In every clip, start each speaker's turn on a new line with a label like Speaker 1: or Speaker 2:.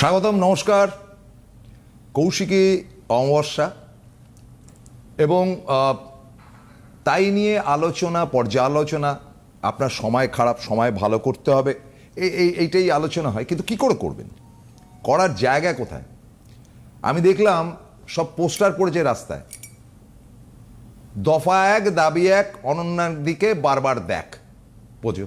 Speaker 1: স্বাগতম, নমস্কার। কৌশিকী অমাবস্যা এবং তাই নিয়ে আলোচনা, পর্যালোচনা আপনার সময় খারাপ, সময় ভালো করতে হবে। এই এই- এইটাই আলোচনা হয়। কিন্তু কি করে করবেন? করার জায়গা কোথায়? আমি দেখলাম সব পোস্টার পড়েছে রাস্তায়। দফা এক, দাবি এক, অনন্যার দিকে বারবার দেখ। বোঝো?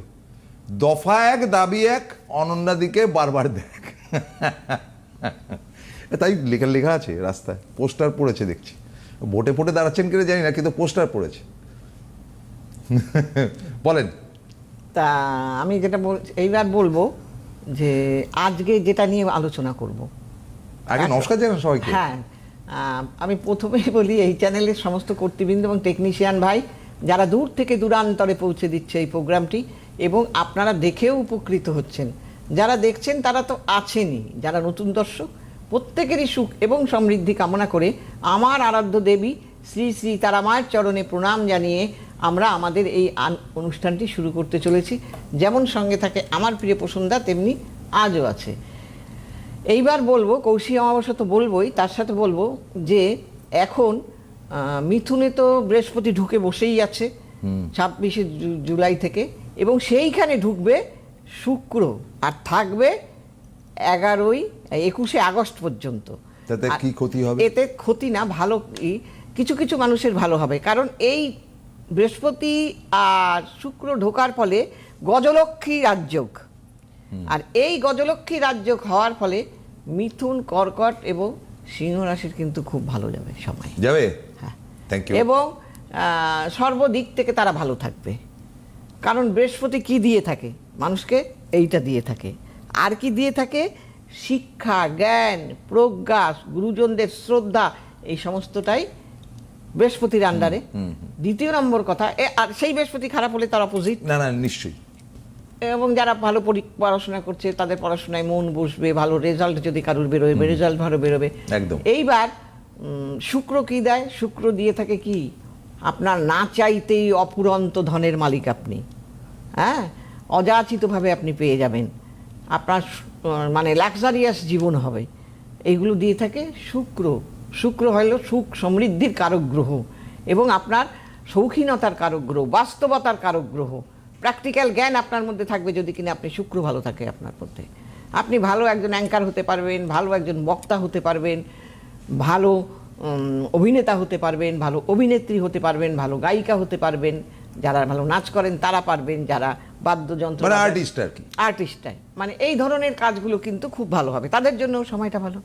Speaker 1: দফা এক, দাবি এক, অনন্যার দিকে বারবার দেখ। তাই লেখা লেখা আছে রাস্তায় পোস্টার পড়েছে দেখছি। ভোটে ফোটে দাঁড়াচ্ছেন কিনা জানি না কিন্তু পোস্টার পড়েছে। বলেন।
Speaker 2: তা আমি যেটা বল এইবার বলব যে আজকে যেটা নিয়ে আলোচনা করব।
Speaker 1: আগে নমস্কার জানান সবাইকে।
Speaker 2: হ্যাঁ আমি প্রথমেই বলি এই চ্যানেলের সমস্ত কর্তৃবৃন্দ এবং টেকনিশিয়ান ভাই যারা দূর থেকে দূরান্তরে পৌঁছে দিচ্ছে এই প্রোগ্রামটি এবং আপনারা দেখেও উপকৃত হচ্ছেন। যারা দেখছেন তারা তো আছেনই যারা নতুন দর্শক প্রত্যেকেরই সুখ এবং সমৃদ্ধি কামনা করে আমার আরাধ্য দেবী শ্রী শ্রী তারা মায়ের চরণে প্রণাম জানিয়ে আমরা আমাদের এই অনুষ্ঠানটি শুরু করতে চলেছি। যেমন সঙ্গে থাকে আমার প্রিয় প্রসন্দা তেমনি আজও আছে। এইবার বলব কৌশিক অমাবস্যা তো বলবোই তার সাথে বলব যে এখন মিথুনে তো বৃহস্পতি ঢুকে বসেই আছে ছাব্বিশে জুলাই থেকে এবং সেইখানে ঢুকবে শুক্র আর থাকবে এগারোই একুশে আগস্ট পর্যন্ত।
Speaker 1: তাতে কি ক্ষতি হবে?
Speaker 2: এতে ক্ষতি না ভালো কিছু কিছু মানুষের ভালো হবে। কারণ এই বৃহস্পতি আর শুক্র ঢোকার ফলে গজলক্ষ্মী রাজযোগ। আর এই গজলক্ষ্মী রাজযোগ হওয়ার ফলে মিথুন কর্কট এবং সিংহ রাশির কিন্তু খুব ভালো যাবে সময়।
Speaker 1: যাবে?
Speaker 2: হ্যাঁ।
Speaker 1: থ্যাংক ইউ
Speaker 2: এবং সর্বদিক থেকে তারা ভালো থাকবে। কারণ বৃহস্পতি কি দিয়ে থাকে? মানুষকে এইটা দিয়ে থাকে। আর কি দিয়ে থাকে? শিক্ষা জ্ঞান প্রজ্ঞা গুরুজনদের শ্রদ্ধা এই সমস্তটাই বৃহস্পতির আন্ডারে দ্বিতীয় নম্বর কথা আর সেই বৃহস্পতি খারাপ হলে তার অপোজিট
Speaker 1: না না নিশ্চয়ই।
Speaker 2: এবং যারা ভালো পড়াশোনা করছে তাদের পড়াশোনায় মন বসবে ভালো রেজাল্ট যদি কারোর বেরোবে রেজাল্ট ভালো বেরোবে।
Speaker 1: একদম।
Speaker 2: এইবার শুক্র কি দেয়? শুক্র দিয়ে থাকে কি? আপনার না চাইতেই অপুরন্ত ধনের মালিক আপনি। হ্যাঁ? অযাচিতভাবে আপনি পেয়ে যাবেন। আপনার মানে লাক্সারিয়াস জীবন হবে। এইগুলো দিয়ে থাকে শুক্র। শুক্র হলো সুখ সমৃদ্ধির কারক গ্রহ এবং আপনার শৌখিনতার কারক গ্রহ বাস্তবতার কারক গ্রহ প্র্যাকটিক্যাল জ্ঞান আপনার মধ্যে থাকবে যদি কিনা আপনি শুক্র ভালো থাকে আপনার মধ্যে। আপনি ভালো একজন অ্যাঙ্কার হতে পারবেন, ভালো একজন বক্তা হতে পারবেন, ভালো অভিনেতা হতে পারবেন ভালো অভিনেত্রী হতে পারবেন ভালো গায়িকা হতে পারবেন যারা ভালো নাচ করেন তারা পারবেন যারা বাদ্যযন্ত্র
Speaker 1: মানে আর্টিস্ট আর কি।
Speaker 2: আর্টিস্টটাই মানে এই ধরনের কাজগুলো কিন্তু খুব ভালো হবে। তাদের জন্য সময়টা ভালো।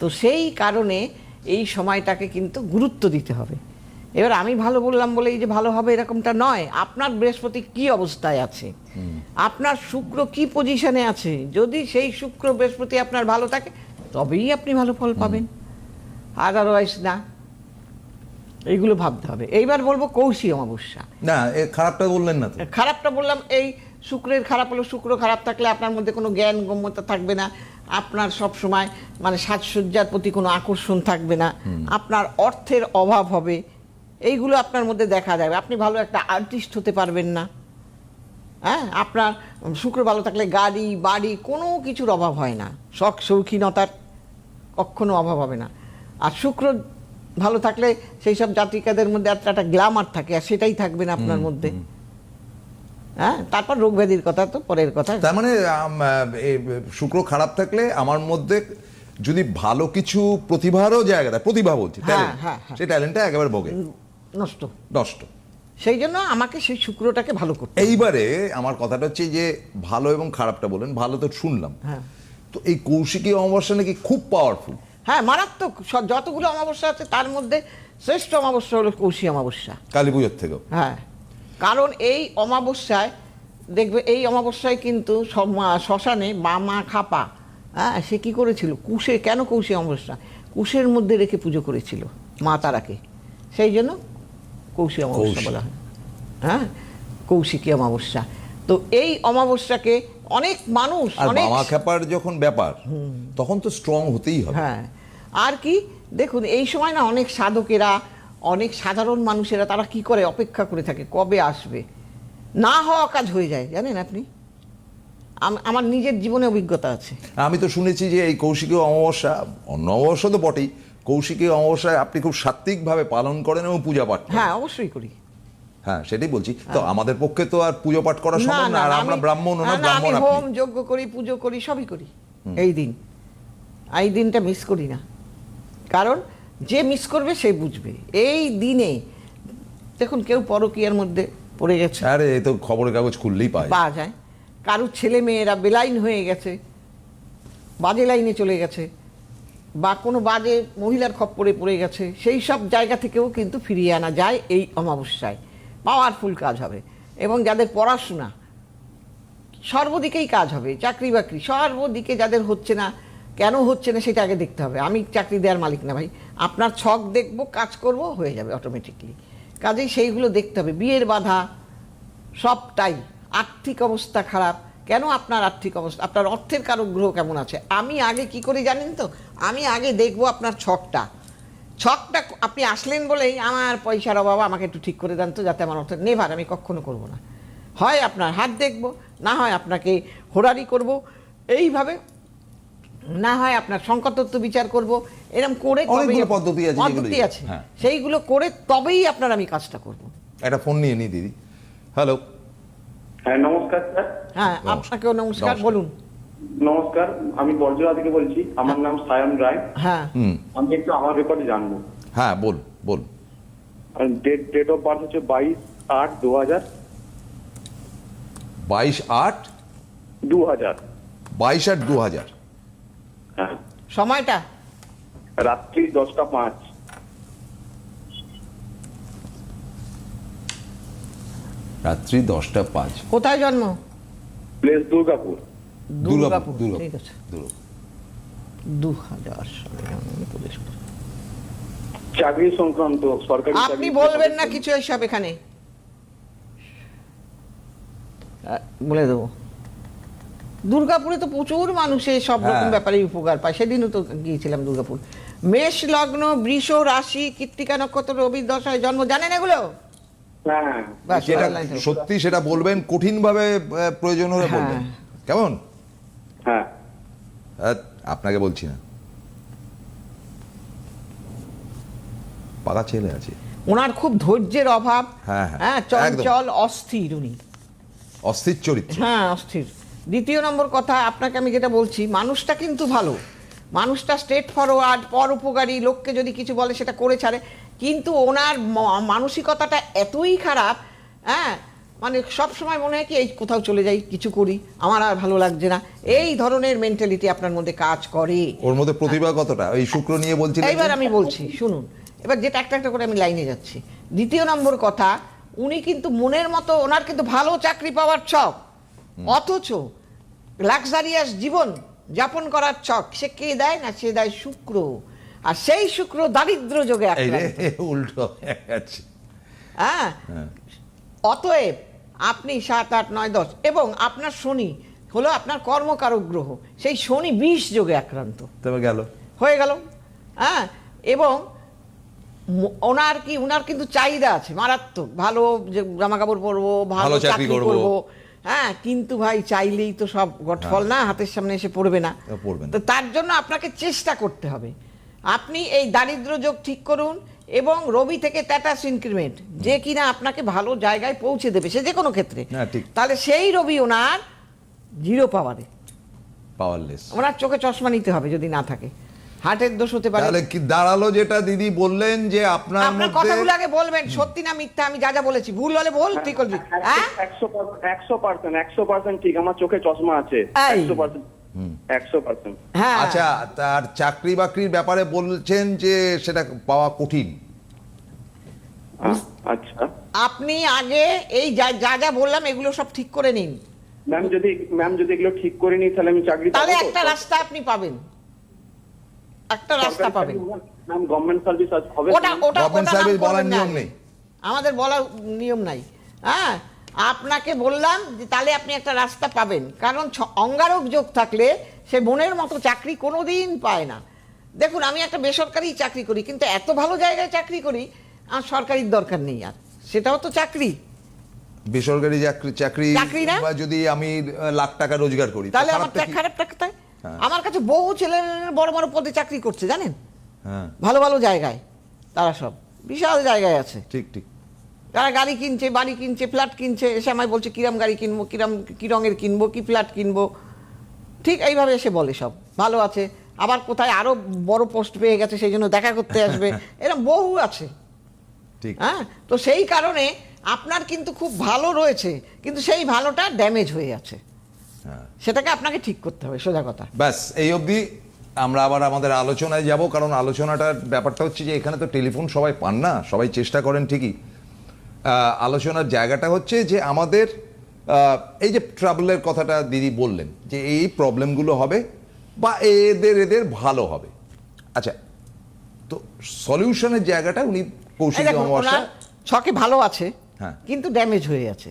Speaker 2: তো সেই কারণে এই সময়টাকে কিন্তু গুরুত্ব দিতে হবে। এবার আমি ভালো বললাম বলে এই যে ভালো হবে এরকমটা নয়। আপনার বৃহস্পতি কি অবস্থায় আছে? আপনার শুক্র কি পজিশনে আছে? যদি সেই শুক্র বৃহস্পতি আপনার ভালো থাকে তবেই আপনি ভালো ফল পাবেন। আদারওয়াইজ না। এইগুলো ভাবতে হবে। এইবার বলব কৌশী অমাবস্যা।
Speaker 1: না খারাপটা বললেন না
Speaker 2: খারাপটা বললাম এই শুক্রের খারাপ হলো শুক্র খারাপ থাকলে আপনার মধ্যে কোনো জ্ঞান গম্যতা থাকবে না। আপনার সব সময় মানে সাজসজ্জার প্রতি কোনো আকর্ষণ থাকবে না। আপনার অর্থের অভাব হবে। এইগুলো আপনার মধ্যে দেখা যাবে। আপনি ভালো একটা আর্টিস্ট হতে পারবেন না। হ্যাঁ আপনার শুক্র ভালো থাকলে গাড়ি বাড়ি কোনো কিছুর অভাব হয় না। শখ শৌখিনতার কখনো অভাব হবে না। আর শুক্র ভালো থাকলে সেই সব জাতিকাদের মধ্যে একটা একটা গ্ল্যামার থাকে আর সেটাই থাকবে না আপনার মধ্যে। হ্যাঁ তারপর রোগ ব্যাধির কথা তো পরের কথা।
Speaker 1: তার মানে শুক্র খারাপ থাকলে আমার মধ্যে যদি ভালো কিছু প্রতিভারও জায়গা দেয় প্রতিভা বলছি
Speaker 2: হ্যাঁ, হ্যাঁ, হ্যাঁ।
Speaker 1: সেই ট্যালেন্টটা একেবারে বগে
Speaker 2: নষ্ট।
Speaker 1: নষ্ট।
Speaker 2: সেই জন্য আমাকে সেই শুক্রটাকে ভালো করতে
Speaker 1: এইবারে আমার কথাটা হচ্ছে যে ভালো এবং খারাপটা বলেন ভালো তো শুনলাম।
Speaker 2: হ্যাঁ।
Speaker 1: তো এই কৌশিকী অমাবস্যা নাকি খুব পাওয়ারফুল
Speaker 2: হ্যাঁ মারাত্মক। যতগুলো অমাবস্যা আছে তার মধ্যে শ্রেষ্ঠ অমাবস্যা হলো কৌশী অমাবস্যা।
Speaker 1: কালী পুজোর থেকেও।
Speaker 2: হ্যাঁ। কারণ এই অমাবস্যায় দেখবে এই অমাবস্যায় কিন্তু শ্মশানে মামা খাপা হ্যাঁ সে কী করেছিল? কুশে কেন কৌশী অমাবস্যা? কুশের মধ্যে রেখে পুজো করেছিল মা তারাকে। সেই জন্য কৌশী অমাবস্যা বলা হয়। হ্যাঁ কৌশিকী অমাবস্যা। তো এই অমাবস্যাকে অনেক মানুষ
Speaker 1: আর
Speaker 2: অনেক
Speaker 1: মামা খ্যাপার যখন ব্যাপার তখন তো স্ট্রং হতেই হবে।
Speaker 2: হ্যাঁ। আর কি? দেখুন এই সময় না অনেক সাধকেরা অনেক সাধারণ মানুষেরা তারা কি করে অপেক্ষা করে থাকে? কবে আসবে? না হওয়া কাজ হয়ে যায় জানেন আপনি? আম- আমার নিজের জীবনে অভিজ্ঞতা আছে।
Speaker 1: আমি তো শুনেছি যে এই কৌশিকীয় অমাবস্যা অন্য অমাবস্যা তো বটেই। কৌশিকীয় অমাবস্যায় আপনি খুব সাত্বিকভাবে পালন করেন এবং পূজা পাঠ
Speaker 2: হ্যাঁ অবশ্যই করি।
Speaker 1: হ্যাঁ সেটাই বলছি। তো আমাদের পক্ষে তো আর পুজো পাঠ করা সম্ভব না আর আমরা
Speaker 2: আমি-
Speaker 1: ব্রাহ্মণ
Speaker 2: না,
Speaker 1: ব্রাহ্মণ
Speaker 2: আমি হোম যজ্ঞ করি পুজো করি সবই করি। এই দিন। এই দিনটা মিস করি না। কারণ যে মিস করবে সে বুঝবে। এই দিনে দেখুন কেউ পরকীয়ার মধ্যে পড়ে গেছে।
Speaker 1: আরে এ তো খবরের কাগজ খুললেই পায়।
Speaker 2: পাওয়া যায়। কারুর ছেলে মেয়েরা বেলাইন হয়ে গেছে বাজে লাইনে চলে গেছে বা কোনো বাজে মহিলার খপ্পরে পড়ে গেছে সেই সব জায়গা থেকেও কিন্তু ফিরিয়ে আনা যায় এই অমাবস্যায়। পাওয়ারফুল কাজ হবে। এবং যাদের পড়াশোনা সর্বদিকেই কাজ হবে চাকরি বাকরি সর্বদিকে যাদের হচ্ছে না কেন হচ্ছে না সেটা আগে দেখতে হবে। আমি চাকরি দেওয়ার মালিক না ভাই। আপনার ছক দেখব, কাজ করব, হয়ে যাবে অটোমেটিকলি কাজেই সেইগুলো দেখতে হবে। বিয়ের বাধা, সবটাই। আর্থিক অবস্থা খারাপ। কেন আপনার আর্থিক অবস্থা? আপনার অর্থের কারও গ্রহ কেমন আছে? আমি আগে কি করে জানেন তো? আমি আগে দেখব আপনার ছকটা। ছকটা আপনি আসলেন বলেই আমার পয়সার অভাব, আমাকে একটু ঠিক করে দেন তো, যাতে আমার অর্থ নেভার, আমি কখনো করব না। হয় আপনার হাত দেখব, না হয় আপনাকে হোরারি করব। এইভাবে না হয় আপনার সংকটতত্ত্ব বিচার করব এরকম করে
Speaker 1: অনেকগুলো পদ্ধতি আছে
Speaker 2: পদ্ধতি আছে।
Speaker 1: হ্যাঁ।
Speaker 2: সেইগুলো করে তবেই আপনার আমি কাজটা করব।
Speaker 1: একটা ফোন নিয়ে নি দিদি। হ্যালো।
Speaker 3: হ্যাঁ নমস্কার স্যার।
Speaker 2: হ্যাঁ আপনাকেও নমস্কার। বলুন।
Speaker 3: নমস্কার আমি বর্জরা থেকে বলছি। আমার নাম সায়ন রায়।
Speaker 2: হ্যাঁ।
Speaker 1: হুম।
Speaker 3: আমি একটু আমার ব্যাপারে জানব।
Speaker 1: হ্যাঁ বল বল
Speaker 3: ডেট ডেট অফ বার্থ হচ্ছে বাইশ আট দু হাজার।
Speaker 1: বাইশ আট
Speaker 3: দু হাজার।
Speaker 1: বাইশ আট দু হাজার।
Speaker 2: সময়টা?
Speaker 3: রাত্রি দশটা পাঁচ।
Speaker 1: রাত্রি দশটা পাঁচ।
Speaker 2: কোথায় জন্ম?
Speaker 3: প্লেস দুর্গাপুর।
Speaker 2: দুর্গাপুর
Speaker 1: দুর্গাপুর
Speaker 2: ঠিক আছে। দু হাজার সালে আমি
Speaker 3: চাকরি সংক্রান্ত সরকারি
Speaker 2: আপনি বলবেন না কিছু এইসব এখানে? আহ, বলে দেবো। দুর্গাপুরে তো প্রচুর মানুষের সব রকম
Speaker 1: হ্যাঁ।
Speaker 2: ব্যাপারে উপকার পায়। সেদিনও তো গিয়েছিলাম দুর্গাপুর। মেষ লগ্ন বৃষ রাশি কৃত্তিকা নক্ষত্র রবি দশায় জন্ম জানেন এগুলো?
Speaker 3: হ্যাঁ
Speaker 1: যেটা সত্যি সেটা বলবেন কঠিন ভাবে প্রয়োজন হলে
Speaker 2: হ্যাঁ।
Speaker 1: বলবেন। কেমন?
Speaker 3: হ্যাঁ।
Speaker 1: আপনাকে বলছি না। পাকা ছেলে আছে।
Speaker 2: ওনার খুব ধৈর্যের অভাব।
Speaker 1: হ্যাঁ।
Speaker 2: চঞ্চল অস্থির উনি।
Speaker 1: অস্থির চরিত্র।
Speaker 2: হ্যাঁ অস্থির। দ্বিতীয় নম্বর কথা আপনাকে আমি যেটা বলছি মানুষটা কিন্তু ভালো। মানুষটা স্ট্রেট ফরওয়ার্ড পর উপকারী লোককে যদি কিছু বলে সেটা করে ছাড়ে। কিন্তু ওনার মানসিকতাটা এতই খারাপ হ্যাঁ? মানে সব সময় মনে হয় কি এই কোথাও চলে যাই কিছু করি আমার আর ভালো লাগছে না। এই ধরনের মেন্টালিটি আপনার মধ্যে কাজ করে।
Speaker 1: ওর মধ্যে প্রতিভা কতটা? এই শুক্র নিয়ে বলছি
Speaker 2: এইবার আমি বলছি শুনুন। এবার যেটা একটা একটা করে আমি লাইনে যাচ্ছি। দ্বিতীয় নম্বর কথা উনি কিন্তু মনের মতো ওনার কিন্তু ভালো চাকরি পাওয়ার ছক। অথচ লাক্সারিয়াস জীবন যাপন করার ছক সে কে দেয় না? সে দেয় শুক্র। আর সেই শুক্র দারিদ্র যোগে।
Speaker 1: উল্টো হ্যাঁ
Speaker 2: হ্যাঁ। অতএব আপনি সাত আট নয় দশ এবং আপনার শনি হলো আপনার কর্মকারক গ্রহ। সেই শনি বিষ যোগে আক্রান্ত।
Speaker 1: তবে গেল।
Speaker 2: হয়ে গেল। হ্যাঁ? এবং ওনার কি ওনার কিন্তু চাহিদা আছে মারাত্মক। ভালো যে জামা কাপড় পরবো ভালো
Speaker 1: চাকরি করব।
Speaker 2: হ্যাঁ কিন্তু ভাই চাইলেই তো সব গটফল না হাতের সামনে এসে পড়বে না।
Speaker 1: পড়বে
Speaker 2: তো তার জন্য আপনাকে চেষ্টা করতে হবে। আপনি এই দারিদ্র যোগ ঠিক করুন এবং রবি থেকে ট্যাটাস ইনক্রিমেন্ট যে কিনা আপনাকে ভালো জায়গায় পৌঁছে দেবে সে যে কোনো ক্ষেত্রে
Speaker 1: হ্যাঁ,
Speaker 2: তাহলে সেই রবি ওনার জিরো পাওয়ারে
Speaker 1: পাওয়ারলেস
Speaker 2: ওনার চোখে চশমা নিতে হবে যদি না থাকে। হার্টের দোষ হতে পারে।
Speaker 1: তাহলে কি দাঁড়াল যেটা দিদি বললেন যে আপনার
Speaker 2: আপনার
Speaker 1: মধ্যে
Speaker 2: কথাগুলো আগে বলবেন সত্যি না মিথ্যা? আমি যা যা বলেছি। ভুল হলে বল ঠিক করবি। হ্যাঁ
Speaker 3: একশো পার্সেন্ট একশো পার্সেন্ট একশো পার্সেন্ট ঠিক আমার চোখে চশমা আছে।
Speaker 2: এই।
Speaker 3: একশো পার্সেন্ট। একশো পার্সেন্ট।
Speaker 2: হ্যাঁ।
Speaker 1: আচ্ছা তার চাকরি বাকরির ব্যাপারে বলছেন যে সেটা পাওয়া কঠিন।
Speaker 3: আচ্ছা।
Speaker 2: আপনি আগে এই যা যা যা বললাম এগুলো সব ঠিক করে নিন।
Speaker 3: ম্যাম যদি ম্যাম যদি এগুলো ঠিক করে নিই তাহলে আমি চাকরি
Speaker 2: তাহলে একটা রাস্তা আপনি পাবেন। একটা রাস্তা
Speaker 3: সরকারি
Speaker 2: পাবেন।
Speaker 3: ম্যাম গভর্নমেন্ট সার্ভিস হবে
Speaker 2: ওটা ওটা
Speaker 1: Government
Speaker 2: ওটা
Speaker 1: বলার নিয়ম নেই।
Speaker 2: আমাদের বলার নিয়ম নাই। হ্যাঁ আপনাকে বললাম যে তাহলে আপনি একটা রাস্তা পাবেন। কারণ অঙ্গারক যোগ থাকলে সে মনের মতো চাকরি কোনোদিন পায় না। দেখুন আমি একটা বেসরকারি চাকরি করি কিন্তু এত ভালো জায়গায় চাকরি করি আর সরকারির দরকার নেই আর। সেটাও তো চাকরি।
Speaker 1: বেসরকারি চাকরি চাকরি? যদি আমি লাখ টাকা রোজগার করি
Speaker 2: তাহলে আমার
Speaker 1: খারাপ কি? হ্যাঁ।
Speaker 2: আমার কাছে বহু ছেলে বড় বড় পদে চাকরি করছে জানেন?
Speaker 1: হ্যাঁ।
Speaker 2: ভালো ভালো জায়গায় তারা সব। বিশাল জায়গায় আছে।
Speaker 1: ঠিক ঠিক।
Speaker 2: তারা গাড়ি কিনছে বাড়ি কিনছে ফ্ল্যাট কিনছে এসে আমায় বলছে কিরাম গাড়ি কিনবো কিরাম কি রঙের কিনবো কি ফ্ল্যাট কিনবো? ঠিক এইভাবে এসে বলে সব। ভালো আছে। আবার কোথায় আরও বড় পোস্ট পেয়ে গেছে সেই জন্য দেখা করতে আসবে। এরকম বহু আছে।
Speaker 1: ঠিক।
Speaker 2: হ্যাঁ? তো সেই কারণে আপনার কিন্তু খুব ভালো রয়েছে কিন্তু সেই ভালোটা ড্যামেজ হয়ে আছে। সেটাকে আপনাকে ঠিক করতে হবে সোজা কথা।
Speaker 1: ব্যাস এই অবধি আমরা আবার আমাদের আলোচনায় যাব কারণ আলোচনাটার ব্যাপারটা হচ্ছে যে এখানে তো টেলিফোন সবাই পান না সবাই চেষ্টা করেন ঠিকই। আলোচনার জায়গাটা হচ্ছে যে আমাদের এই যে ট্রাভেলের কথাটা দিদি বললেন যে এই প্রবলেমগুলো হবে বা এদের এদের ভালো হবে। আচ্ছা তো সলিউশনের জায়গাটা উনি কৌশিক অমাবস্যা
Speaker 2: ছকে ভালো আছে
Speaker 1: হ্যাঁ।
Speaker 2: কিন্তু ড্যামেজ হয়ে আছে।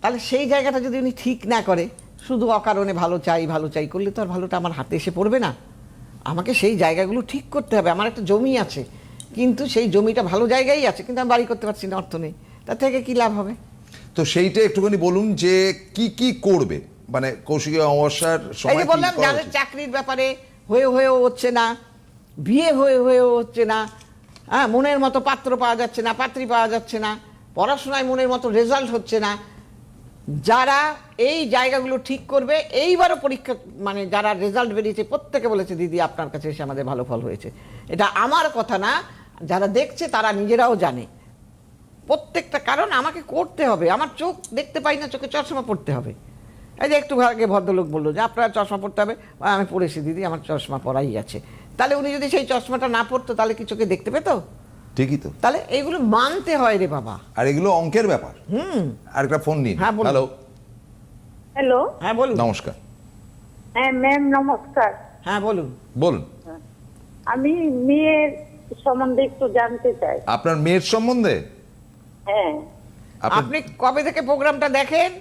Speaker 2: তাহলে সেই জায়গাটা যদি উনি ঠিক না করে শুধু অকারণে ভালো চাই ভালো চাই করলে তো আর ভালোটা আমার হাতে এসে পড়বে না। আমাকে সেই জায়গাগুলো ঠিক করতে হবে আমার একটা জমি আছে। কিন্তু সেই জমিটা ভালো জায়গায় আছে কিন্তু আমি বাড়ি করতে পারছি না অর্থ নেই। তার থেকে কি লাভ হবে?
Speaker 1: তো সেইটা একটুখানি বলুন যে কি কি করবে? মানে কৌশিক অমাবস্যার সময়
Speaker 2: বললাম যাদের চাকরির ব্যাপারে হয়ে হয়েও হচ্ছে না বিয়ে হয়ে হয়েও হচ্ছে না হ্যাঁ মনের মতো পাত্র পাওয়া যাচ্ছে না পাত্রী পাওয়া যাচ্ছে না পড়াশোনায় মনের মতো রেজাল্ট হচ্ছে না যারা এই জায়গাগুলো ঠিক করবে, এইবারও পরীক্ষা মানে যারা রেজাল্ট বেরিয়েছে, প্রত্যেকে বলেছে, দিদি, আপনার কাছে এসে আমাদের ভালো ফল হয়েছে। এটা আমার কথা না, যারা দেখছে তারা নিজেরাও জানে। প্রত্যেকটা কারণ আমাকে করতে হবে, আমার চোখ দেখতে পাই না, চোখে চশমা পড়তে হবে। এই যে একটু আগে ভদ্রলোক বলল যে, আপনার চশমা পড়তে হবে। আমি পড়েছি, দিদি, আমার চশমা পরাই আছে। তাহলে উনি যদি সেই চশমাটা না পড়তো, তাহলে কি চোখে দেখতে পেতো?
Speaker 1: ঠিকই তো।
Speaker 2: তাহলে এইগুলো মানতে হয় রে বাবা।
Speaker 1: আর এগুলো অঙ্কের ব্যাপার।
Speaker 2: হুম।
Speaker 1: আরেকটা ফোন নিন।
Speaker 2: হ্যাঁ,
Speaker 1: হ্যালো
Speaker 4: হ্যালো?
Speaker 2: হ্যাঁ বলুন।
Speaker 1: নমস্কার।
Speaker 4: হ্যাঁ ম্যাম নমস্কার।
Speaker 2: হ্যাঁ বলুন।
Speaker 1: বলুন।
Speaker 4: আমি মেয়ের সম্বন্ধে একটু জানতে চাই।
Speaker 1: আপনার মেয়ের সম্বন্ধে?
Speaker 4: হ্যাঁ।
Speaker 1: আপনি
Speaker 2: কবে থেকে প্রোগ্রামটা দেখেন?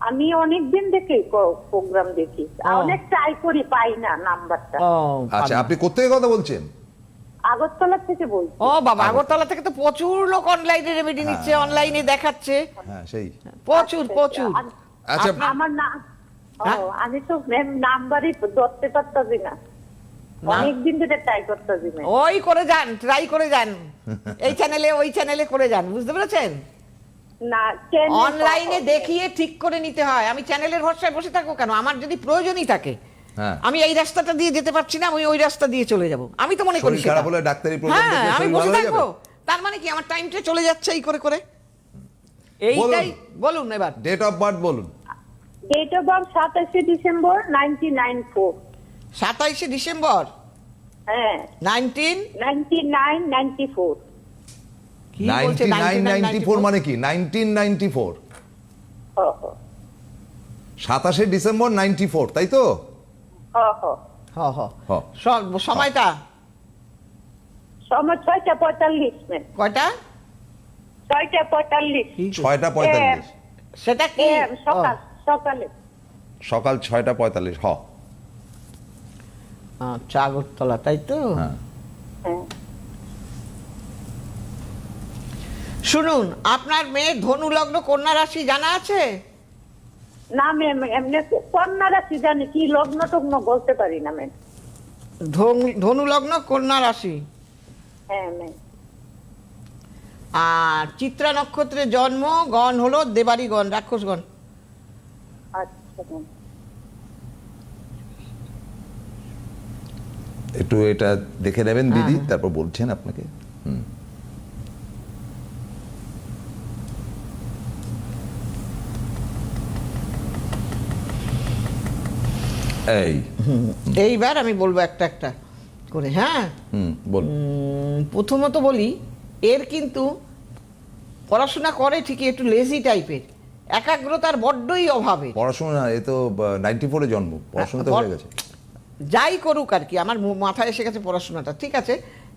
Speaker 4: আমি অনেক দিন থেকে প্রোগ্রাম দেখি। অনেক ট্রাই করি পাই না নাম্বারটা।
Speaker 1: আচ্ছা আপনি কোথেকে কথা বলছেন?
Speaker 4: আগরতলা থেকে বলছি।
Speaker 2: ও বাবা আগরতলা থেকে তো প্রচুর লোক অনলাইনে রেমেডি নিচ্ছে অনলাইনে দেখাচ্ছে।
Speaker 1: হ্যাঁ সেই।
Speaker 2: প্রচুর প্রচুর।
Speaker 4: আচ্ছা,
Speaker 1: আচ্ছা
Speaker 4: আমার না
Speaker 2: হ্যাঁ?
Speaker 4: আমি তো ম্যাম নাম্বারই ধরতে পারতাছি না।
Speaker 2: না।
Speaker 4: অনেক দিন ধরে ট্রাই করতেছি
Speaker 2: ওই করে যান ট্রাই করে যান। এই চ্যানেলে ওই চ্যানেলে করে যান বুঝতে পেরেছেন?
Speaker 4: না
Speaker 2: অনলাইনে দেখিয়ে ঠিক করে নিতে হয়। আমি চ্যানেলের ভরসায় বসে থাকব কেন? আমার যদি প্রয়োজনই থাকে।
Speaker 1: হ্যাঁ।
Speaker 2: আমি এই রাস্তাটা দিয়ে যেতে পারছি না আমি ওই রাস্তা দিয়ে চলে যাব। আমি তো মনে করি
Speaker 1: খারাপ হলে ডাক্তারি প্রোগ্রাম
Speaker 2: হ্যাঁ আমি
Speaker 1: শরীর
Speaker 2: বসে থাকব। তার মানে কি আমার টাইমটা চলে যাচ্ছে এই করে করে? এইটাই বলুন। এবার।
Speaker 1: ডেট অফ বার্থ বলুন।
Speaker 4: ডেট অফ বার্থ সাতাশে ডিসেম্বর নাইনটি নাইন ফোর
Speaker 2: সাতাইশে ডিসেম্বর?
Speaker 4: হ্যাঁ।
Speaker 2: Nineteen?
Speaker 4: Ninety nine ninety four.
Speaker 2: কি বলছে
Speaker 1: নাইনটি নাইন নাইনটি ফোর? মানে কি? Nineteen ninety four.
Speaker 4: হ হ
Speaker 1: সাতাশে ডিসেম্বর নাইনটি ফোর তাই তো?
Speaker 2: সময়টা?
Speaker 4: সময় ছয়টা পঁয়তাল্লিশ
Speaker 2: কয়টা?
Speaker 4: ছয়টা পঁয়তাল্লিশ।
Speaker 1: ছয়টা পঁয়তাল্লিশ।
Speaker 2: সেটা কি?
Speaker 4: সকাল সকালে।
Speaker 1: সকাল ছয়টা পঁয়তাল্লিশ হ।
Speaker 2: আচ্ছা আগরতলা তাই তো?
Speaker 1: হ্যাঁ।
Speaker 4: হ্যাঁ।
Speaker 2: শুনুন আপনার মেয়ে ধনু লগ্ন কন্যা রাশি জানা আছে?
Speaker 4: না ম্যাম এমনি কন্যা রাশি জানি? কি লগ্ন টগ্ন বলতে পারি না ম্যাম।
Speaker 2: ধনু- লগ্ন কন্যা রাশি।
Speaker 4: হ্যাঁ ম্যাম।
Speaker 2: আর চিত্রা নক্ষত্রে জন্ম গণ হলো দেবাড়িগণ রাক্ষসগণ
Speaker 4: আচ্ছা ম্যাম।
Speaker 1: একটু এটা দেখে নেবেন দিদি তারপর বলছেন আপনাকে। হুম। এই।
Speaker 2: এইবার আমি বলব একটা একটা করে হ্যাঁ?
Speaker 1: হুম
Speaker 2: প্রথমত বলি এর কিন্তু পড়াশোনা করে ঠিকই একটু লেজি টাইপের একাগ্রতার বড্ডই অভাবে।
Speaker 1: পড়াশোনা এ তো নাইনটি ফোরে জন্ম পড়াশোনা তো হয়ে গেছে।
Speaker 2: যাই করুক আর কি আমার মাথায় এসে গেছে পড়াশোনাটা ঠিক আছে?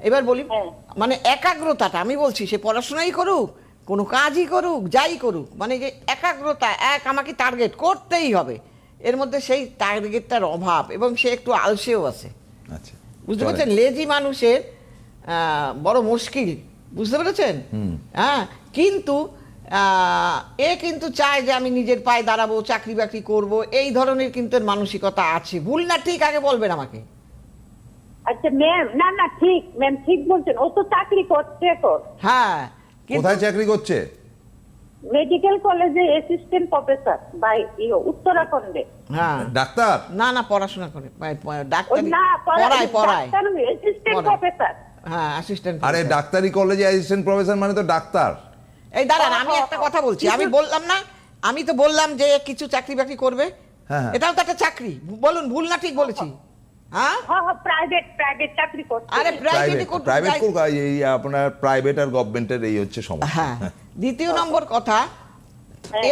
Speaker 2: এবার বলি
Speaker 4: হ্যাঁ।
Speaker 2: মানে একাগ্রতাটা আমি বলছি সে পড়াশোনাই করুক কোনো কাজই করুক যাই করুক মানে যে একাগ্রতা এক আমাকে টার্গেট করতেই হবে। এর মধ্যে সেই টার্গেটটার অভাব এবং সে একটু আলসেও আছে।
Speaker 1: আচ্ছা
Speaker 2: বুঝতে পারছেন? লেজি মানুষের আহ, বড় মুশকিল। বুঝতে পেরেছেন? হ্যাঁ কিন্তু আহ, এ কিন্তু চায় যে আমি নিজের পায়ে দাঁড়াবো চাকরি বাকরি করব এই ধরনের কিন্তু মানসিকতা আছে। ভুল না ঠিক আগে বলবেন আমাকে।
Speaker 4: আচ্ছা ম্যাম না না ঠিক ম্যাম ঠিক বলছেন। ও তো চাকরি করছে এখন।
Speaker 2: হ্যাঁ
Speaker 1: কোথায় চাকরি করছে?
Speaker 4: মেডিকেল কলেজে অ্যাসিস্ট্যান্ট প্রফেসর বাই উত্তরাখণ্ডে।
Speaker 2: হ্যাঁ।
Speaker 1: ডাক্তার?
Speaker 2: না না পড়াশোনা করে। ডাক্তারি।
Speaker 4: না
Speaker 2: পড়ায় পড়ায়
Speaker 4: অ্যাসিস্ট্যান্ট প্রফেসর
Speaker 2: হ্যাঁ অ্যাসিস্ট্যান্ট
Speaker 1: আরে ডাক্তারি কলেজে অ্যাসিস্ট্যান্ট প্রফেসর মানে তো ডাক্তার।
Speaker 2: এই দাঁড়ান আমি একটা কথা বলছি। আমি বললাম না আমি তো বললাম যে কিছু চাকরি বাকরি করবে।
Speaker 1: হ্যাঁ, হ্যাঁ।
Speaker 2: এটাও তো একটা চাকরি। বলুন ভুল না ঠিক বলেছি। হ্যাঁ?
Speaker 4: হ্যাঁ হ্যাঁ প্রাইভেট প্রাইভেট চাকরি করছে।
Speaker 2: আরে প্রাইভেটে
Speaker 1: প্রাইভেট প্রাইভেট এই আপনার প্রাইভেট আর গভর্নমেন্টের এই হচ্ছে সমস্যা।
Speaker 2: হ্যাঁ। দ্বিতীয় নম্বর কথা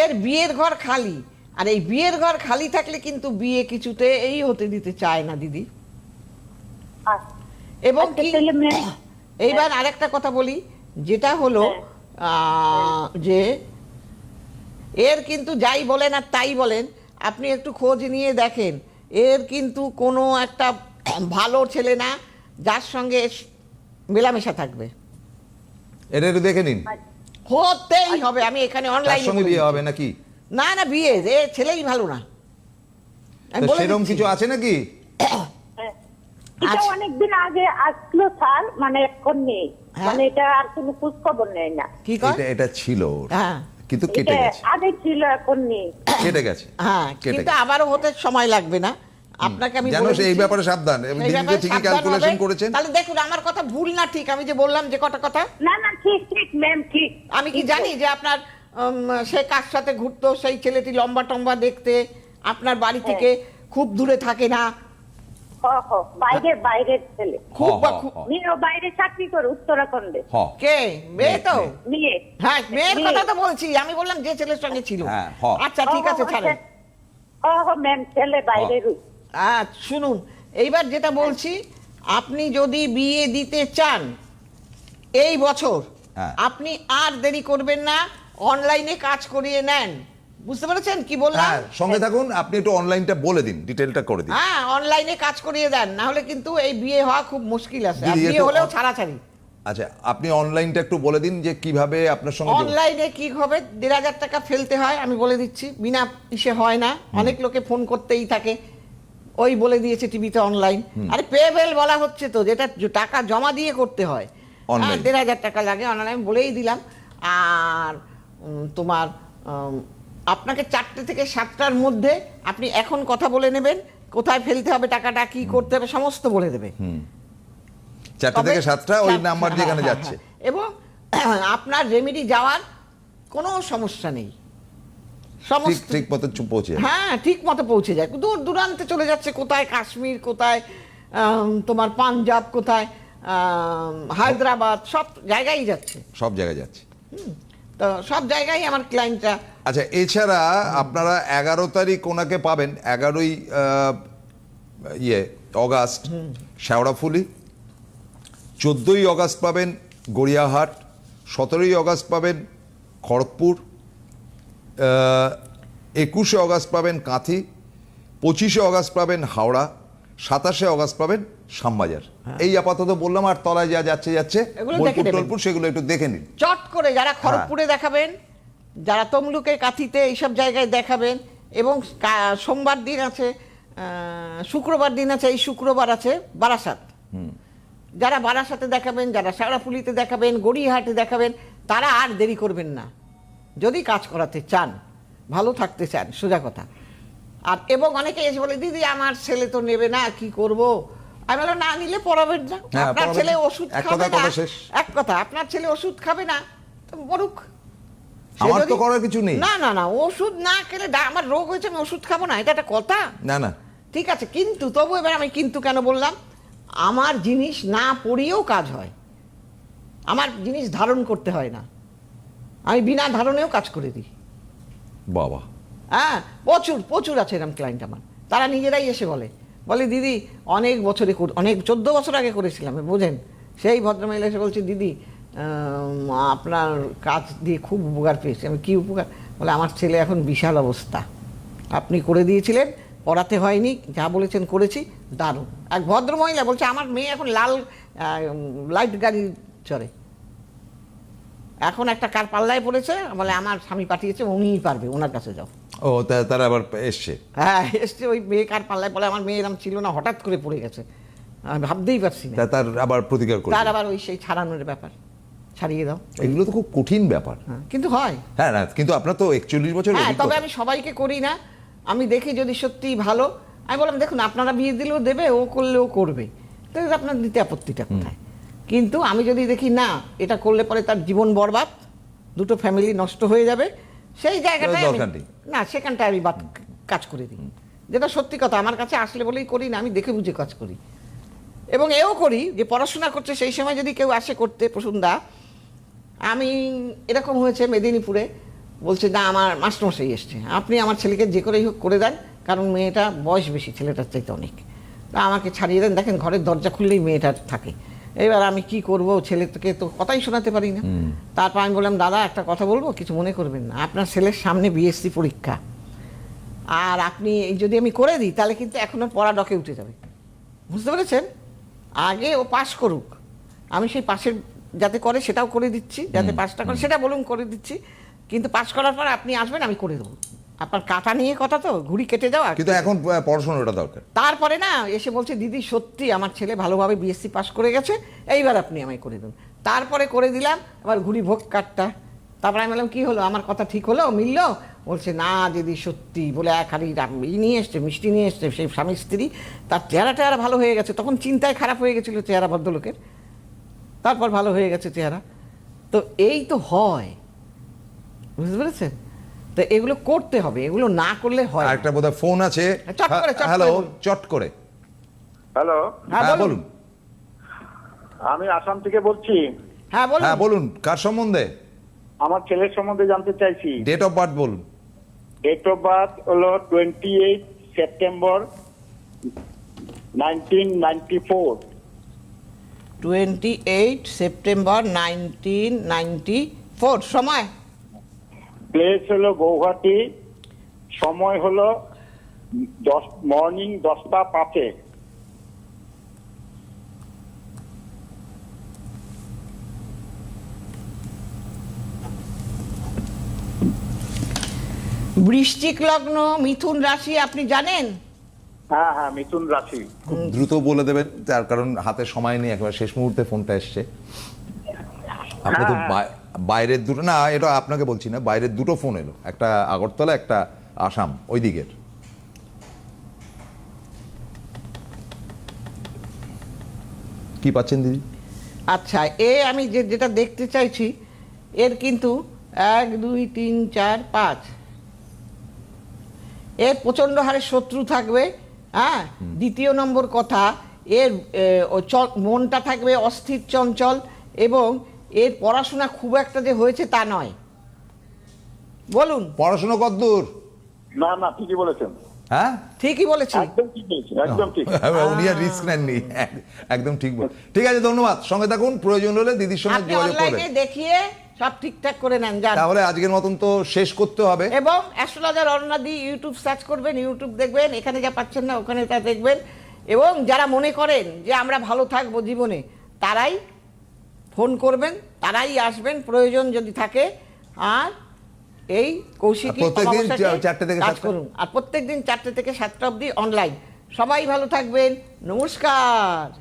Speaker 2: এর বিয়ের ঘর খালি। আর এই বিয়ের ঘর খালি থাকলে কিন্তু বিয়ে কিছুতে এই হতে দিতে চায় না দিদি। এবং
Speaker 4: আচ্ছা,
Speaker 2: কি এইবার আরেকটা কথা বলি যেটা হলো আহ, যে এর কিন্তু যাই বলেন আর তাই বলেন আপনি একটু খোঁজ নিয়ে দেখেন। এর কিন্তু কোনো একটা ভালো ছেলে না যার সঙ্গে মেলামেশা থাকবে।
Speaker 1: এটা একটু দেখে নিন।
Speaker 2: হতেই হবে আমি এখানে অনলাইনে
Speaker 1: সঙ্গে বিয়ে হবে নাকি?
Speaker 2: না না বিয়ে এ ছেলেই ভালো না।
Speaker 1: সেরকম কিছু আছে নাকি?
Speaker 4: হ্যাঁ। এটা
Speaker 2: আচ্ছা।
Speaker 4: অনেকদিন আগে আসলো স্যার মানে এখন নেই।
Speaker 2: হ্যাঁ।
Speaker 4: মানে এটা আর কোনো খোঁজ খবর নেই না।
Speaker 2: কি কর
Speaker 1: এটা এটা ছিল
Speaker 2: হ্যাঁ।
Speaker 1: কিন্তু কেটে গেছে।
Speaker 4: আগে ছিল এখন নেই।
Speaker 1: কেটে গেছে
Speaker 2: হ্যাঁ
Speaker 1: কেটে
Speaker 2: কিন্তু। আবারও হতে সময় লাগবে না। আপনাকে আমি
Speaker 1: জানো এই ব্যাপারে সাবধান। এবং দিদি ঠিকই ক্যালকুলেশন করেছেন।
Speaker 2: তাহলে দেখুন আমার কথা ভুল না ঠিক? আমি যে বললাম যে কটা কথা?
Speaker 4: না না ঠিক ঠিক ম্যাম ঠিক।
Speaker 2: আমি কি জানি যে আপনার উম, সে কার সাথে ঘুরতো সেই ছেলেটি লম্বা টম্বা দেখতে আপনার বাড়ি
Speaker 1: হ্যাঁ।
Speaker 2: থেকে খুব দূরে থাকে না
Speaker 4: বাইরের বাইরের ছেলে।
Speaker 2: খুব
Speaker 1: হ,
Speaker 2: বা
Speaker 1: হ,
Speaker 2: খুব-
Speaker 1: হ।
Speaker 4: মেয়েও বাইরে চাকরি করে উত্তরাখণ্ডে।
Speaker 2: কে? মেয়ে তো?
Speaker 1: মেয়ে।
Speaker 4: মেয়ে।
Speaker 2: হ্যাঁ মেয়ের কথা তো বলছি আমি বললাম যে ছেলের সঙ্গে ছিল।
Speaker 1: হ্যাঁ,
Speaker 2: আচ্ছা ঠিক আছে ছাড়েন।
Speaker 4: হ হ ম্যাম ছেলে বাইরের
Speaker 2: শুনুন এইবার যেটা বলছি আপনি যদি বিয়ে দিতে চান এই বছর
Speaker 1: হ্যাঁ।
Speaker 2: আপনি আর দেরি করবেন না অনলাইনে কাজ করিয়ে নেন। বুঝতে পেরেছেন? কি বললাম?
Speaker 1: হ্যাঁ সঙ্গে থাকুন আপনি একটু অনলাইনটা বলে দিন ডিটেলটা করে দিন।
Speaker 2: হ্যাঁ অনলাইনে কাজ করিয়ে দেন না হলে কিন্তু এই বিয়ে হওয়া খুব মুশকিল আছে। আর বিয়ে হলেও ছাড়াছাড়ি।
Speaker 1: আচ্ছা আপনি অনলাইনটা একটু বলে দিন যে কীভাবে আপনার সঙ্গে
Speaker 2: অনলাইনে কি হবে? দেড় হাজার টাকা ফেলতে হয় আমি বলে দিচ্ছি। বিনা ইসে হয় না। অনেক লোকে ফোন করতেই থাকে। ওই বলে দিয়েছে টিভিতে অনলাইন আরে পেবেল বলা হচ্ছে তো যেটা টাকা জমা দিয়ে করতে হয়. হ্যাঁ, দেড় হাজার টাকা লাগে অনলাইন বলেই দিলাম। আর তোমার আপনাকে চারটে থেকে সাতটার মধ্যে আপনি এখন কথা বলে নেবেন কোথায় ফেলতে হবে টাকাটা কি করতে হবে সমস্ত বলে দেবে
Speaker 1: চারটে থেকে সাতটা ওই নাম্বার
Speaker 2: হ্যাঁ,
Speaker 1: যেখানে
Speaker 2: হ্যাঁ,
Speaker 1: যাচ্ছে।
Speaker 2: হ্যাঁ। এবং আপনার রেমেডি যাওয়ার কোনো সমস্যা নেই। সমস্ত
Speaker 1: ঠিক মতো পৌঁছে
Speaker 2: হ্যাঁ ঠিক মতো পৌঁছে যায়। দূর দূরান্তে চলে যাচ্ছে কোথায় কাশ্মীর কোথায় তোমার পাঞ্জাব কোথায় হায়দ্রাবাদ সব জায়গায় যাচ্ছে।
Speaker 1: সব জায়গায় যাচ্ছে।
Speaker 2: তো সব জায়গায় আমার ক্লায়েন্টরা
Speaker 1: আচ্ছা এছাড়া আপনারা এগারো তারিখ ওনাকে পাবেন এগারোই ইয়ে অগাস্ট শেওড়াফুলি চোদ্দোই অগাস্ট পাবেন গড়িয়াহাট সতেরোই অগাস্ট পাবেন খড়গপুর আহ, একুশে অগাস্ট পাবেন কাঁথি পঁচিশে অগাস্ট পাবেন হাওড়া সাতাশে অগাস্ট পাবেন শ্যামবাজার। এই আপাতত বললাম আর তলায় যা যাচ্ছে যাচ্ছে
Speaker 2: হ্যাঁ।
Speaker 1: সেগুলো একটু দেখে নিন।
Speaker 2: চট করে যারা
Speaker 1: হ্যাঁ।
Speaker 2: খড়গপুরে দেখাবেন যারা তমলুকে কাথিতে এইসব জায়গায় দেখাবেন এবং সোমবার দিন আছে শুক্রবার দিন আছে এই শুক্রবার আছে বারাসাত। যারা বারাসাতে দেখাবেন যারা সারাপুলিতে দেখাবেন গড়িয়াহাটে দেখাবেন তারা আর দেরি করবেন না। যদি কাজ করাতে চান ভালো থাকতে চান সোজা কথা। আর এবং অনেকে এসে বলে দিদি আমার ছেলে তো নেবে না কি করব? আমি বললাম না নিলে পড়াবেন না।
Speaker 1: হ্যাঁ,
Speaker 2: আপনার ছেলে ওষুধ খাবে না। এক কথা আপনার ছেলে ওষুধ খাবে না তো মরুক।
Speaker 1: আমার তো করার কিছু নেই।
Speaker 2: না না না ওষুধ না খেলে আমার রোগ হয়েছে আমি ওষুধ খাব না এটা একটা কথা।
Speaker 1: না না।
Speaker 2: ঠিক আছে কিন্তু তবু এবার আমি কিন্তু কেন বললাম আমার জিনিস না পড়িয়েও কাজ হয়। আমার জিনিস ধারণ করতে হয় না। আমি বিনা ধারণেও কাজ করে দিই।
Speaker 1: বাবা।
Speaker 2: হ্যাঁ প্রচুর প্রচুর আছে এরকম ক্লায়েন্ট আমার। তারা নিজেরাই এসে বলে বলে দিদি অনেক বছরে অনেক চোদ্দ বছর আগে করেছিলাম বোঝেন? সেই ভদ্রমহিলা এসে বলছে দিদি আপনার কাজ দিয়ে খুব উপকার পেয়েছি। আমি কী উপকার? বলে আমার ছেলে এখন বিশাল অবস্থা। আপনি করে দিয়েছিলেন পড়াতে হয়নি যা বলেছেন করেছি দারুণ। এক ভদ্রমহিলা বলছে আমার মেয়ে এখন লাল লাইট গাড়ি চড়ে। এখন একটা কার পাল্লায় পড়েছে বলে আমার স্বামী পাঠিয়েছে উনিই পারবে ওনার কাছে যাও।
Speaker 1: ও তারা আবার এসছে?
Speaker 2: হ্যাঁ এসছে ওই মেয়ে কার পাল্লায় বলে আমার মেয়ে এরম ছিল না হঠাৎ করে পড়ে গেছে। আমি ভাবতেই পারছি না।
Speaker 1: তার আবার প্রতিকার করে
Speaker 2: তার আবার ওই সেই ছাড়ানোর ব্যাপার। ছাড়িয়ে দাও।
Speaker 1: এগুলো তো খুব কঠিন ব্যাপার।
Speaker 2: হ্যাঁ, কিন্তু হয়।
Speaker 1: হ্যাঁ না কিন্তু আপনার তো একচল্লিশ বছর
Speaker 2: হ্যাঁ তবে আমি সবাইকে করি না। আমি দেখি যদি সত্যি ভালো। আমি বললাম দেখুন আপনারা বিয়ে দিলেও দেবে ও করলেও করবে। তো আপনার দিতে আপত্তিটা কোথায়? কিন্তু আমি যদি দেখি না এটা করলে পরে তার জীবন বরবাদ দুটো ফ্যামিলি নষ্ট হয়ে যাবে। সেই জায়গাটায়। না সেখানটায় আমি বাদ কাজ করে দিই। যেটা সত্যি কথা আমার কাছে আসলে বলেই করি না আমি দেখে বুঝে কাজ করি। এবং এও করি যে পড়াশোনা করছে সেই সময় যদি কেউ আসে করতে প্রসুন্দা আমি এরকম হয়েছে মেদিনীপুরে বলছে না আমার মাস্টারমশাই এসছে। আপনি আমার ছেলেকে যে করেই হোক করে দেন কারণ মেয়েটা বয়স বেশি ছেলেটার চাইতে অনেক। তা আমাকে ছাড়িয়ে দেন। দেখেন ঘরের দরজা খুললেই মেয়েটার থাকে। এবার আমি কি করব? ছেলেকে তো কথাই শোনাতে পারি না। তারপর আমি বললাম দাদা একটা কথা বলব কিছু মনে করবেন না। আপনার ছেলের সামনে বিএসসি পরীক্ষা। আর আপনি এই যদি আমি করে দিই তাহলে কিন্তু এখন পড়া ডকে উঠে যাবে। বুঝতে পেরেছেন? আগে ও পাশ করুক। আমি সেই পাশের যাতে করে সেটাও করে দিচ্ছি যাতে পাসটা করে সেটা বলুন করে দিচ্ছি। কিন্তু পাস করার পর আপনি আসবেন আমি করে দেবো। আপনার কাটা নিয়ে কথা তো ঘুড়ি কেটে যাওয়া।
Speaker 1: কিন্তু এখন পড়াশোনাটা দরকার।
Speaker 2: তারপরে না এসে বলছে দিদি সত্যি আমার ছেলে ভালোভাবে বিএসসি পাস করে গেছে এইবার আপনি আমায় করে দেন তারপরে করে দিলাম আবার ঘুড়ি ভোগ কাটটা। তারপরে আমি বললাম কী হলো? আমার কথা ঠিক হলো? মিললো? বলছে না দিদি সত্যি। বলে এক হাড়ি রাম- ই নিয়ে এসছে মিষ্টি নিয়ে এসছে সেই স্বামী স্ত্রী। তার চেহারা টেহারা ভালো হয়ে গেছে। তখন চিন্তায় খারাপ হয়ে গেছিল চেহারা ভদ্রলোকের। তারপর ভালো হয়ে গেছে চেহারা। তো এই তো হয়। বুঝতে পেরেছেন? তো এগুলো করতে হবে এগুলো না করলে হয়
Speaker 1: একটা বোধহয় ফোন আছে। হ্যালো চট করে
Speaker 3: হ্যালো
Speaker 2: হ্যাঁ
Speaker 1: হ্যাঁ
Speaker 2: বলুন।
Speaker 1: বলুন।
Speaker 3: আমি আসাম থেকে বলছি।
Speaker 2: হ্যাঁ বলুন।
Speaker 1: হ্যাঁ বলুন কার সম্বন্ধে?
Speaker 3: আমার ছেলের সম্বন্ধে জানতে চাইছি।
Speaker 1: ডেট অফ বার্থ বলুন।
Speaker 3: ডেট অফ বার্থ হলো twenty eight September nineteen ninety four
Speaker 2: twenty eight September nineteen ninety four সময়।
Speaker 3: প্লেস হলো গৌহাটি সময় হলো দশ মর্নিং দশটা পাঁচে।
Speaker 2: বৃশ্চিক লগ্ন মিথুন রাশি আপনি জানেন?
Speaker 3: হ্যাঁ হ্যাঁ মিথুন রাশি।
Speaker 1: খুব দ্রুত বলে দেবেন তার কারণ হাতে সময় নেই একবার শেষ মুহূর্তে ফোনটা এসছে। আপনি তো
Speaker 3: হ্যাঁ।
Speaker 1: বাইরের দুটো না এটা আপনাকে বলছি না বাইরের দুটো ফোন এলো একটা আগরতলা একটা আসাম ওই দিকের। কি পাচ্ছেন দিদি?
Speaker 2: আচ্ছা এ আমি যে যেটা দেখতে চাইছি এর কিন্তু এক দুই তিন চার পাঁচ। এর প্রচণ্ড হারে শত্রু থাকবে হ্যাঁ দ্বিতীয় নম্বর কথা এর মনটা থাকবে অস্থির চঞ্চল এবং এর পড়াশোনা খুব একটা যে হয়েছে তা নয়। বলুন।
Speaker 1: পড়াশোনা কতদূর
Speaker 3: না না ঠিকই বলেছেন।
Speaker 1: হ্যাঁ?
Speaker 2: ঠিকই বলেছি
Speaker 3: একদম ঠিক একদম
Speaker 1: উনি আর রিস্ক নেননি। একদম ঠিক বল ঠিক আছে ধন্যবাদ। সঙ্গে থাকুন প্রয়োজন হলে দিদির সঙ্গে
Speaker 2: আপনি
Speaker 1: যোগাযোগ করবেন।
Speaker 2: দেখিয়ে সব ঠিকঠাক করে নেন যান।
Speaker 1: তাহলে আজকের মতন তো শেষ করতে হবে।
Speaker 2: এবং অ্যাস্ট্রোলজার অরুণাদি ইউটিউব সার্চ করবেন ইউটিউব দেখবেন এখানে যা পাচ্ছেন না ওখানে তা দেখবেন। এবং যারা মনে করেন যে আমরা ভালো থাকব জীবনে তারাই ফোন করবেন তারাই আসবেন প্রয়োজন যদি থাকে। আর এই কৌশিকী
Speaker 1: আর প্রত্যেকদিন
Speaker 2: অমাবস্যাকে
Speaker 1: চা- চারটে থেকে
Speaker 2: কাজ
Speaker 1: সাতটা?
Speaker 2: করুন। আর প্রত্যেকদিন চারটে থেকে সাতটা অবধি অনলাইন সবাই ভালো থাকবেন। নমস্কার।